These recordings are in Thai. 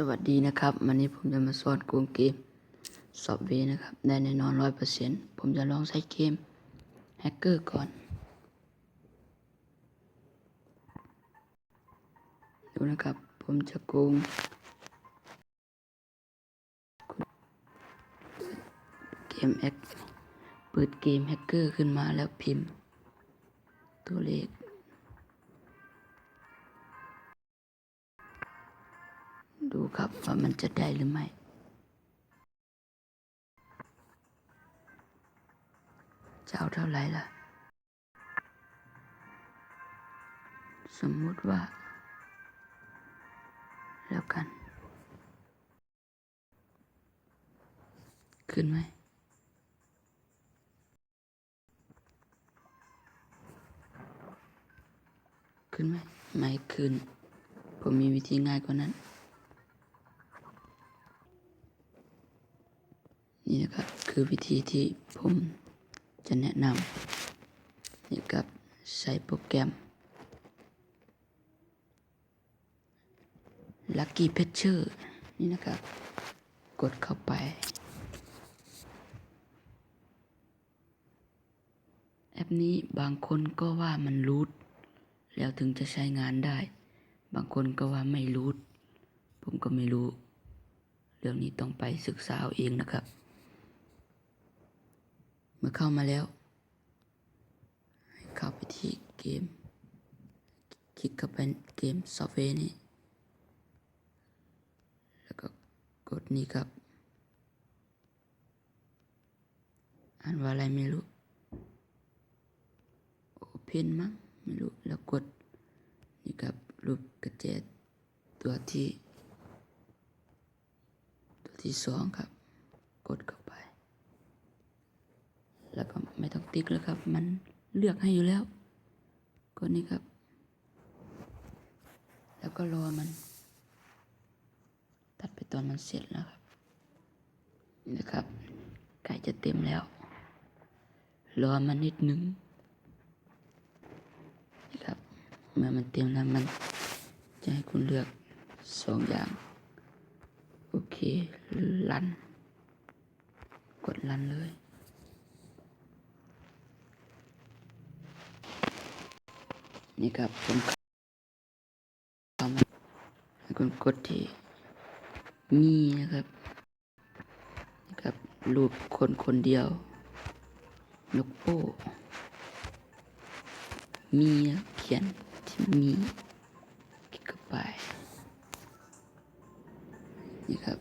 สวัสดีนะครับ วันนี้ผมจะมาสอนโกงเกมสอบเวนะครับได้แน่นอนร้อยเปอร์เซ็นต์ผมจะลองใช้เกมแฮกเกอร์ก่อน ดูนะครับ ผมจะโกงเกมแฮกเปิดเกมแฮกเกอร์ขึ้นมาแล้วพิมพ์ ตัวเลข ดูครับว่ามันจะได้หรือไม่จะเอาเท่าไหร่ล่ะ สมมุติว่า แล้วกัน ขึ้นไหมขึ้นไหมไม่ขึ้น ผมมีวิธีง่ายกว่านั้น นี่นะครับคือวิธีที่ผมจะแนะนำนี่ครับใช้โปรแกรม Lucky p e t c h e r นี่นะครับ กดเข้าไป แอปนี้บางคนก็ว่ามันรูทแล้วถึงจะใช้งานได้ บางคนก็ว่าไม่รูทผมก็ไม่รู้ เรื่องนี้ต้องไปศึกษาเอาเองนะครับ มื่อเข้ามาแล้วให้เข้าไปที่เกม คลิกเข้าไปเกมซอฟต์แวร์นี้แล้วก็กดนี้ครับ อ่านว่าอะไรไม่รู้ Open มั้งไม่รู้ แล้วกดนี่ครับรูปกระเจดตัวที่ ตัวที่สองครับ กดเข้า แล้วก็ไม่ต้องติ๊กแล้วครับ มันเลือกให้อยู่แล้วกดนี้ครับ แล้วก็รอมัน ตัดไปตอนมันเสร็จแล้วครับนะครับใกล้จะเต็มแล้ว รอมันนิดนึงนะครับ เมื่อมันเต็มแล้วมันจะให้คุณเลือกสองอย่าง โอเคลัน กดลันเลย นี่ครับผมเข้ามาให้คุณกดที่มีนะครับนี่ครับรูปคนคนเดียวนกโป้มีเขียนที่มีคลิกไปนี่ครับ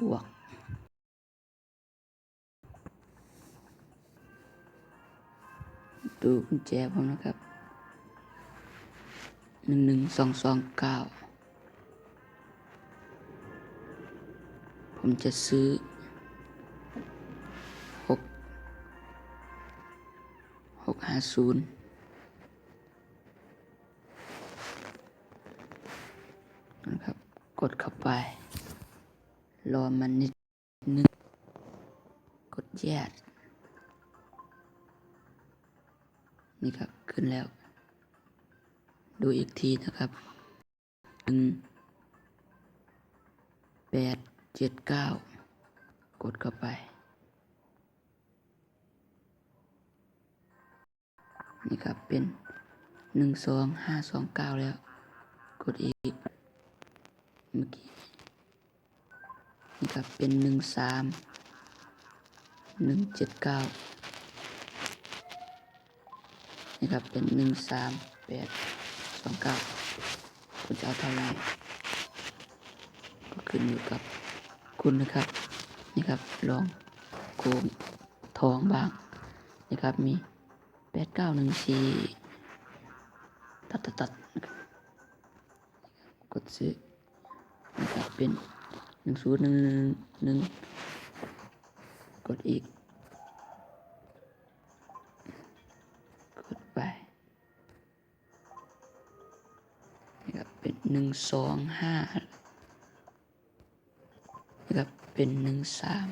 บวก ดูกุญแจผมนะครับหนึ่งหนึ่งสองสองเก้าผมจะซื้อหกหกห้าศูนย์นะครับ กดเข้าไป รอมันนิดนึง กดแยก นี่ครับขึ้นแล้ว ดูอีกทีนะครับหนึ่งแปดเจ็ดเก้ากดเข้าไป นี่ครับเป็นหนึ่งสองห้าสองเก้าแล้ว กดอีก เมื่อกี้ นี่ครับเป็นหนึ่งสามหนึ่งเจ็ดเก้า นี่ครับเป็นหนึ่งสามแปดสองเก้าคุณจะเอาเท่าไหร่ก็ขึ้นอยู่กับคุณนะครับ นี่ครับลองโกงทองบ้างนี่ครับมีแปดเก้าหนึ่งสี่ตัดตัดตัดกดซื้อนะครับเป็นหนึ่งศูนย์หนึ่งหนึ่งกดอีก หนึ่งสองห้ากับเป็นหนึ่งสาม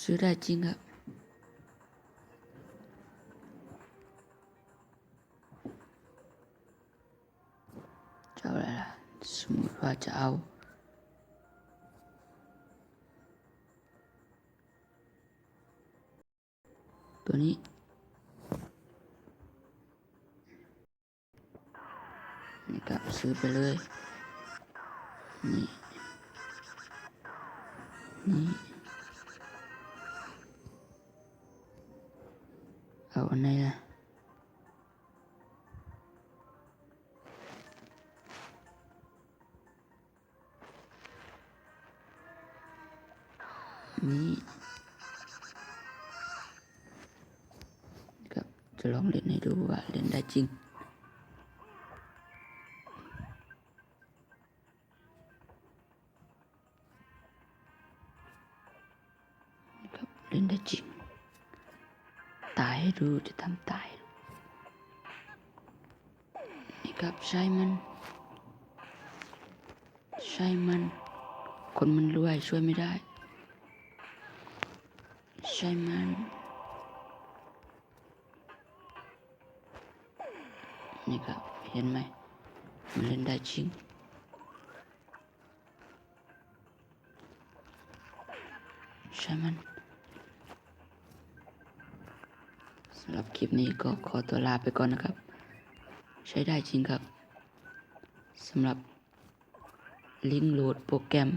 ซื้อได้จริงครับจะาอะไรล่ะสมมติว่าจะเอาตัวนี้ นี่ครับซื้อไปเลย นี่ นี่ เอาอันไหนล่ะนี่ครับจะลองเล่นให้ดูว่าเล่นได้จริงายให้ดูจะทำตาย นี่ครับใช้มัน ใช้มัน คนมันรวยช่วยไม่ได้ ใช่มันนี่ครับเห็นไหมมันเล่นได้จริงใช่มันสำหรับคลิปนี้ก็ขอตัวลาไปก่อนนะครับ ใช้ได้จริงครับสำหรับลิงก์โหลดโปรแกรม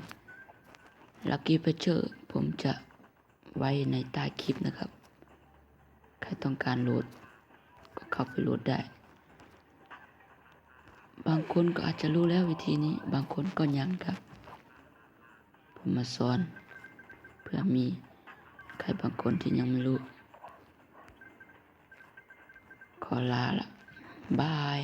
Lucky Patcher ผมจะไว้ในใต้คลิปนะครับ ใครต้องการโหลดก็เข้าไปโหลดได้ บางคนก็อาจจะรู้แล้ววิธีนี้ บางคนก็ยังครับ ผมมาสอน เพื่อมีใครบางคนที่ยังไม่รู้ കൊള്ളാം ബൈ